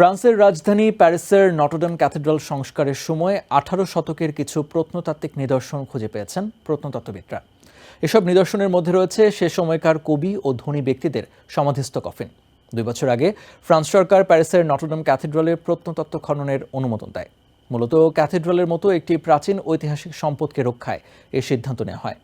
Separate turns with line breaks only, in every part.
ফ্রান্সের রাজধানী প্যারিসের নটরডাম ক্যাথেড্রাল সংস্কারের সময় আঠারো শতকের কিছু প্রত্নতাত্ত্বিক নিদর্শন খুঁজে পেয়েছেন প্রত্নতত্ত্ববিদরা। এসব নিদর্শনের মধ্যে রয়েছে সে সময়কার কবি ও ধনী ব্যক্তিদের সমাধিস্থ কফিন। দুই বছর আগে ফ্রান্স সরকার প্যারিসের নটরডাম ক্যাথেড্রালের প্রত্নতত্ত্ব খননের অনুমোদন দেয়। মূলত ক্যাথেড্রালের মতো একটি প্রাচীন ঐতিহাসিক সম্পদকে রক্ষায় এই সিদ্ধান্ত নেওয়া হয়।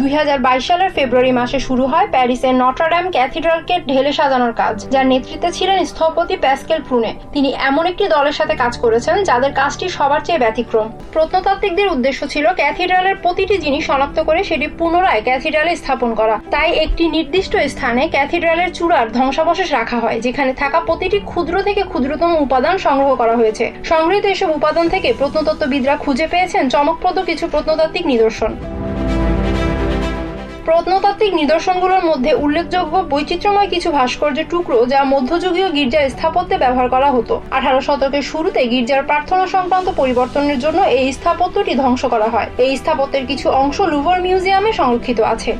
দুই হাজার বাইশ সালের ফেব্রুয়ারি মাসে শুরু হয় প্যারিসের নটরডাম ক্যাথিড্রালকে ঢেলে সাজানোর কাজ, যার নেতৃত্বে ছিলেন স্থপতি প্যাসকেল প্রুনে। তিনি এমন একটি দলের সাথে কাজ করেছেন যাদের কাজটি সবার চেয়ে ব্যতিক্রম। প্রত্নতাত্ত্বিকদের উদ্দেশ্য ছিল ক্যাথিড্রালের প্রতিটি জিনিস শনাক্ত করে সেটি পুনরায় ক্যাথিড্রালে স্থাপন করা। তাই একটি নির্দিষ্ট স্থানে ক্যাথিড্রালের চূড়ার ধ্বংসাবশেষ রাখা হয়, যেখানে থাকা প্রতিটি ক্ষুদ্র থেকে ক্ষুদ্রতম উপাদান সংগ্রহ করা হয়েছে। সংগৃহীত এসব উপাদান থেকে প্রত্নতত্ত্ববিদরা খুঁজে পেয়েছেন চমকপ্রদ কিছু প্রত্নতাত্ত্বিক নিদর্শন। প্রত্নতাত্ত্বিক নিদর্শনগুলোর মধ্যে উল্লেখযোগ্য বৈচিত্র্যময় কিছু ভাস্কর্যের টুকরো যা মধ্যযুগীয় গির্জার স্থাপত্যে ব্যবহার করা হতো। আঠারো শতকের শুরুতে গির্জার প্রার্থনা সংক্রান্ত পরিবর্তনের জন্য এই স্থাপত্যটি ধ্বংস করা হয়। এই স্থাপত্যের কিছু অংশ লুভর মিউজিয়ামে সংরক্ষিত আছে।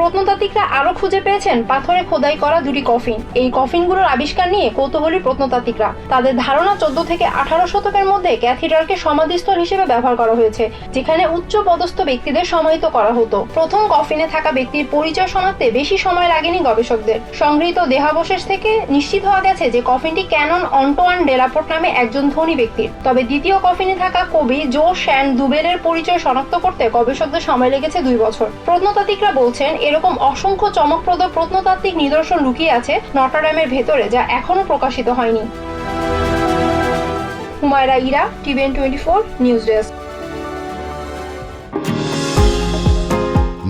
প্রত্নতাত্ত্বিকরা আরও খুঁজে পেয়েছেন পাথরে খোদাই করা দুটি কফিন। এই কফিনগুলোর আবিষ্কার নিয়ে কৌতূহলী প্রত্নতাত্ত্বিকরা। তাদের ধারণা চোদ্দ থেকে আঠারো শতকের মধ্যে ক্যাথিড্রালকে সমাধিস্থল হিসেবে ব্যবহার করা হয়েছে, যেখানে উচ্চ পদস্থ ব্যক্তিদের সমাহিত করা হতো। প্রথম কফিনে থাকা ব্যক্তির পরিচয় শনাক্তে বেশি সময় লাগেনি গবেষকদের। সংগৃহীত দেহাবশেষ থেকে নিশ্চিত হওয়া গেছে যে কফিনটি ক্যানন অন্টোয়ান ডেলাপোর্ট নামে একজন ধনী ব্যক্তির। তবে দ্বিতীয় কফিনে থাকা কবি জো শ্যান দুবেলের পরিচয় শনাক্ত করতে গবেষকদের সময় লেগেছে দুই বছর। প্রত্নতাত্ত্বিকরা বলছেন এরকম অসংখ্য চমকপ্রদ প্রত্নতাত্ত্বিক নিদর্শন লুকিয়ে আছে নটরডামের ভেতরে, যা এখনও প্রকাশিত হয়নি। Humaira Ira, TVN twenty four, news desk.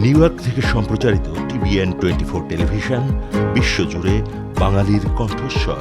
New York থেকে সম্প্রচারিত টিভিএন টোয়েন্টি ফোর টেলিভিশন, বিশ্বজুড়ে বাঙালির কণ্ঠস্বর।